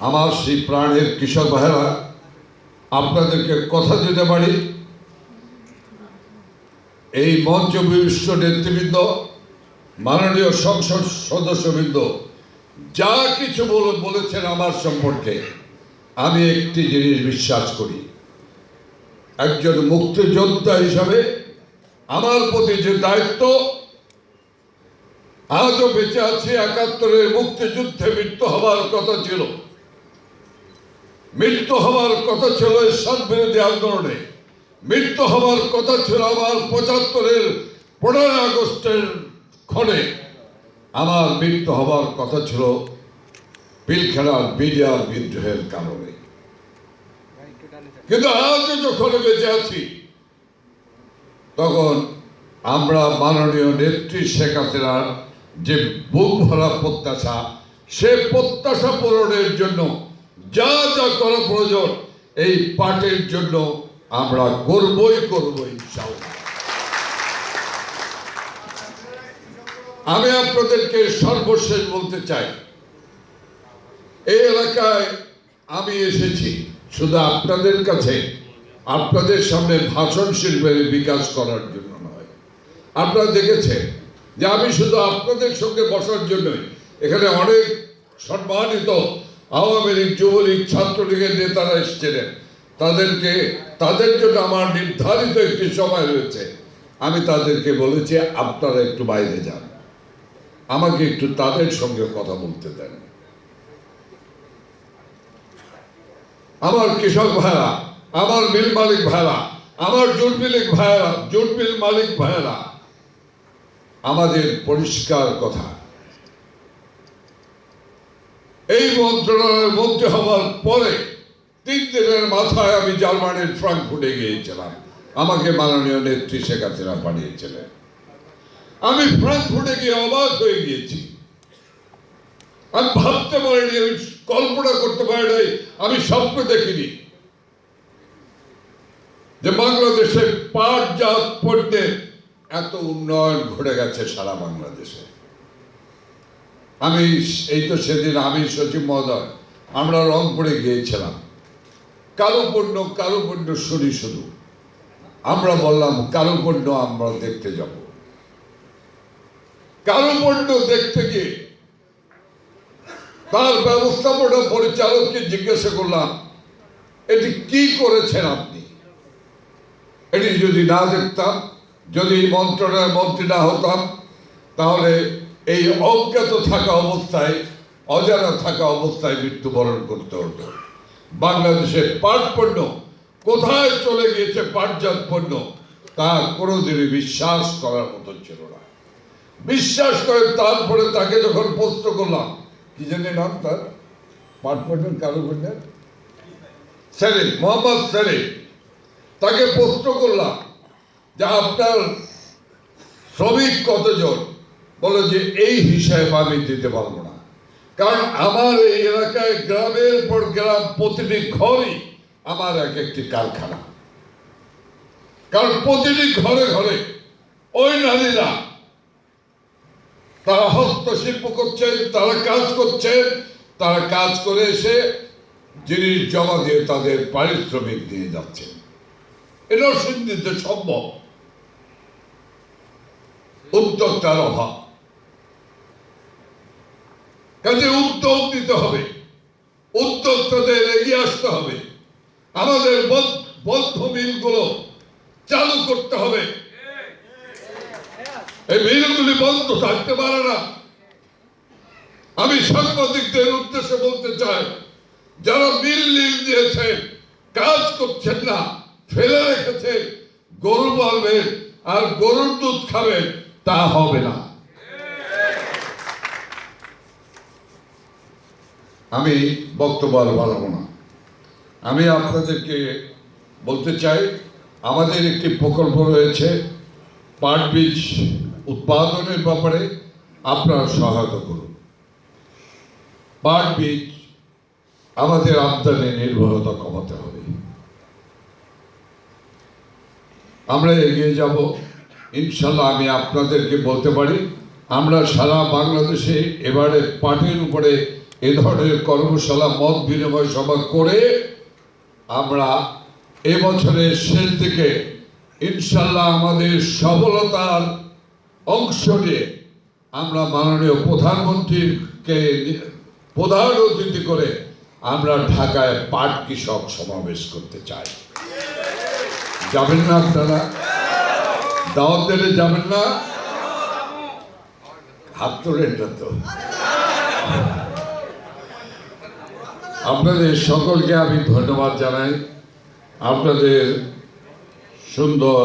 আমার সেই প্রাণের কৃষক ভাইরা, আপনাদেরকে কথা দিতে পারি? এই মঞ্চ বিশিষ্ট নেতৃবৃন্দ, মাননীয় সংসদ সদস্যবৃন্দ, যা কিছু বলে, বলেছেন আমার সম্পর্কে, আমি একটি জিনিস বিশ্বাস করি। একজন মুক্তিযোদ্ধা হিসাবে আমার প্রতি যে দায়িত্ব, আজও বেঁচে আছে, একাত্তরের মুক্তিযুদ্ধে মৃত্যু হবার কথা ছিল। মৃত্যু হওয়ার কথা ছিল এরশাদ বিরোধী আন্দোলনে। মৃত্যু হওয়ার কথা ছিল আমার পঁচাত্তরের পনেরোই আগস্টের ক্ষণে। আমার মৃত্যু হবার কথা ছিল পিলখেলার বিডিআর বিদ্রোহের কারণে। কিন্তু আজও যখন বেঁচে আছি, তখন আমরা মাননীয় নেত্রী শেখ হাসিনার যে বুক ভরা প্রত্যাশা, সে প্রত্যাশা পূরণের জন্য যা যা করা প্রয়োজন, এই পার্টির জন্য আমরা করবই করব ইনশাআল্লাহ। আমি আপনাদেরকে সর্বশেষ বলতে চাই, এই এলাকায় আমি এসেছি শুধু আপনাদের কাছে, আপনাদের সামনে ভাষণ শিল্পের বিকাশ করার জন্য নয়। আপনারা দেখেছেন যে আমি শুধু আপনাদের সঙ্গে বসার জন্যই, এখানে অনেক সম্মানিত আওয়ামী লীগ, যুবলীগ ছাত্রলীগের নেতারা এসেছিলেন। তাদেরকে, তাদের জন্য আমার নির্ধারিত একটি সময় রয়েছে। আমি তাদেরকে বলেছি, আপনারা একটু বাইরে যান। আমাকে একটু তাদের সঙ্গে কথা বলতে দেন। আমার কৃষক ভাইরা আমার মিল মালিক ভাইরা আমার জুট মিলিক ভাইরা জুট মিল মালিক ভাইরা আমাদের পরিষ্কার কথা। এই মন্ত্রণালয়ের মন্ত্রী হওয়ার পরে তিন দিনের মাথায় আমি জার্মানির ফ্রাঙ্কফুটে গিয়েছিলাম। আমাকে মাননীয় নেত্রী শেখ হাসিনা পাঠিয়েছিলেন। আমি ফ্রাঙ্কফুটে গিয়ে অবাক হয়ে গিয়েছি। আমি ভাবতে পারিনি, আমি কল্পনা করতে পারিনি, আমি স্বপ্ন দেখিনি যে বাংলাদেশে পাটজাত পণ্যের এত উন্নয়ন ঘটে গেছে সারা বাংলাদেশে। আমি এই তো সেদিন আমি সচিব মহোদয় আমরা রংপুরে গিয়েছিলাম। কালো পণ্য কালো পণ্য শুনি শুধু। আমরা বললাম কালো পণ্য আমরা দেখতে যাব। কালো পণ্য দেখতে গিয়ে তার ব্যবস্থাপনা পরিচালককে জিজ্ঞাসা করলাম, এটি কি করেছেন আপনি? এটি যদি না দেখতাম, যদি এই মন্ত্রণালয়ের মন্ত্রী না হতাম, তাহলে এই অজ্ঞাত থাকা অবস্থায়, অজানা থাকা অবস্থায় মৃত্যুবরণ করতে হতো। বাংলাদেশের পাট পণ্য কোথায় চলে গিয়েছে, পাটজাত পণ্য, তা কোনোদিনই বিশ্বাস করার মতো ছিল না। বিশ্বাস করে তারপরে তাকে যখন প্রশ্ন করলাম, কি জানি নাম তার? পাট পণ্যের কালো পণ্যের সেলিম, মোহাম্মদ সেলিম। তাকে প্রশ্ন করলাম যে আপনার শ্রমিক কতজন? বলো যে, এই হিসাব আমি দিতে পারব না। কারণ আমার এই এলাকায় গ্রামের পর গ্রাম প্রতিটি ঘরই আমার এক একটি কারখানা। কারণ প্রতিটি ঘরে ঘরে ওই নারীরা তারা হস্তশিল্প করছেন, তারা কাজ করছেন, তারা কাজ করে এসে জিনিস জমা দিয়ে তাদের পারিশ্রমিক দিয়ে যাচ্ছেন। এটাও সিন্ধিতে সম্ভব। উদ্যোক্তার অভাব। কাজে উদ্যোগ নিতে হবে। উদ্যোক্তাদের এগিয়ে আসতে হবে। আমাদের বদ্ধ- মিলগুলো চালু করতে হবে। এই মিলগুলি বন্ধ থাকতে পারে না। আমি সাংবাদিকদের উদ্দেশ্যে বলতে চাই, যারা মিল লিল দিয়েছেন কাজ করছেন না, ফেলে রেখেছেন, গরু পালবেন আর গরুর দুধ খাবেন, তা হবে না। আমি বক্তব্য আর বাড়াবো না। আমি আপনাদেরকে বলতে চাই, আমাদের একটি প্রকল্প রয়েছে, পাট বীজ উৎপাদনের ব্যাপারে আপনারা সহায়তা করুন। পাট বীজ আমাদের আমদানি নির্ভরতা কমাতে হবে। আমরা এগিয়ে যাব। ইনশাল্লাহ আমি আপনাদেরকে বলতে পারি, আমরা সারা বাংলাদেশে এবারে পাটের উপরে এ ধরনের কর্মশালা, মত বিনিময় সভা করে আমরা এবছরের শেষ দিকে ইনশাল্লাহ আমাদের সফলতার অংশ নিয়ে আমরা মাননীয় প্রধানমন্ত্রীকে প্রধান অতিথি করে আমরা ঢাকায় পাট কৃষক সমাবেশ করতে চাই। যাবেন না আপনারা? দাওয়াত দিলে যাবেন না? হাত তোলেন না তো। আপনাদের সকলকে আমি ধন্যবাদ জানাই। আপনাদের সুন্দর